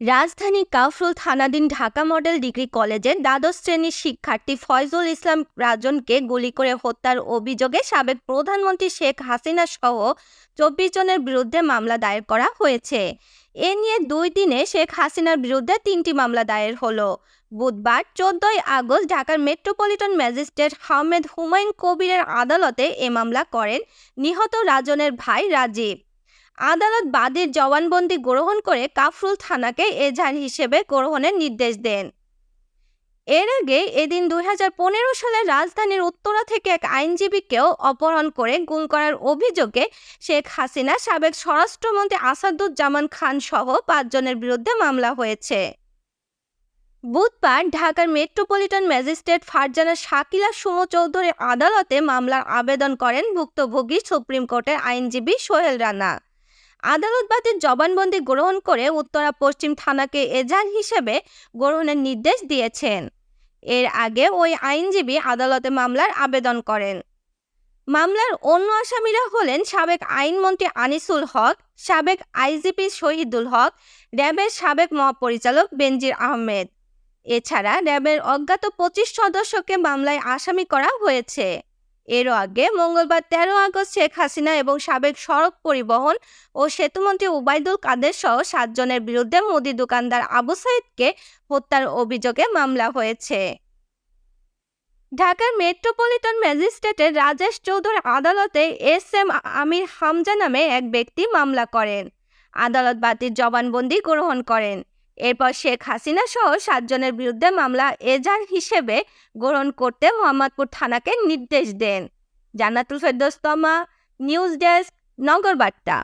রাজধানী কাফরুল থানাধীন Dhaka model degree কলেজের দ্বাদশ শ্রেণির শিক্ষার্থী ফয়জুল ইসলাম রাজনকে গুলি করে হত্যার অভিযোগে সাবেক প্রধানমন্ত্রী শেখ হাসিনা সহ চব্বিশ জনের বিরুদ্ধে মামলা দায়ের করা হয়েছে। এ নিয়ে দুই দিনে শেখ হাসিনার বিরুদ্ধে তিনটি মামলা দায়ের হলো। বুধবার চোদ্দই আগস্ট ঢাকার মেট্রোপলিটন ম্যাজিস্ট্রেট হামেদ হুমায়ুন কবিরের আদালতে এ মামলা করেন নিহত রাজনের ভাই রাজীব। আদালত বাদীর জবানবন্দি গ্রহণ করে কাফরুল থানাকে এজাহার হিসেবে গ্রহণের নির্দেশ দেন। এর আগে এদিন দুই সালে রাজধানীর উত্তরা থেকে এক আইনজীবীকেও অপহরণ করে গুম করার অভিযোগে শেখ হাসিনা, সাবেক স্বরাষ্ট্রমন্ত্রী আসাদুজ্জামান খান সহ পাঁচজনের বিরুদ্ধে মামলা হয়েছে। বুধবার ঢাকার মেট্রোপলিটন ম্যাজিস্ট্রেট ফারজানা শাকিলা সুমো চৌধুরী আদালতে মামলার আবেদন করেন ভুক্তভোগী সুপ্রিম কোর্টের আইনজীবী সোহেল রানা। আদালত বাতির জবানবন্দি গ্রহণ করে উত্তরা পশ্চিম থানাকে এজাহার হিসেবে গ্রহণের নির্দেশ দিয়েছেন। এর আগে ওই আইনজীবী আদালতে মামলার আবেদন করেন। মামলার অন্য আসামিরা হলেন সাবেক আইনমন্ত্রী আনিসুল হক, সাবেক আইজিপি শহীদুল হক, র্যাবের সাবেক মহাপরিচালক বেনজির আহমেদ। এছাড়া র্যাবের অজ্ঞাত পঁচিশ সদস্যকে মামলায় আসামি করা হয়েছে। এরও আগে মঙ্গলবার তেরো আগস্ট শেখ হাসিনা এবং সাবেক সড়ক পরিবহন ও সেতুমন্ত্রী উবায়দুল কাদের সহ সাতজনের বিরুদ্ধে মুদি দোকানদার আবু সাইদকে হত্যার অভিযোগে মামলা হয়েছে। ঢাকার মেট্রোপলিটন ম্যাজিস্ট্রেটের রাজেশ চৌধুরী আদালতে এস এম আমির হামজা নামে এক ব্যক্তি মামলা করেন। আদালত বাতির জবানবন্দি গ্রহণ করেন। এরপর শেখ হাসিনা সহ সাতজনের বিরুদ্ধে মামলা এজার হিসেবে গ্রহণ করতে মোহাম্মদপুর থানাকে নির্দেশ দেন। জান্নাতুল ফেরদোস্তমা নিউজ ডেস্ক নগর বার্তা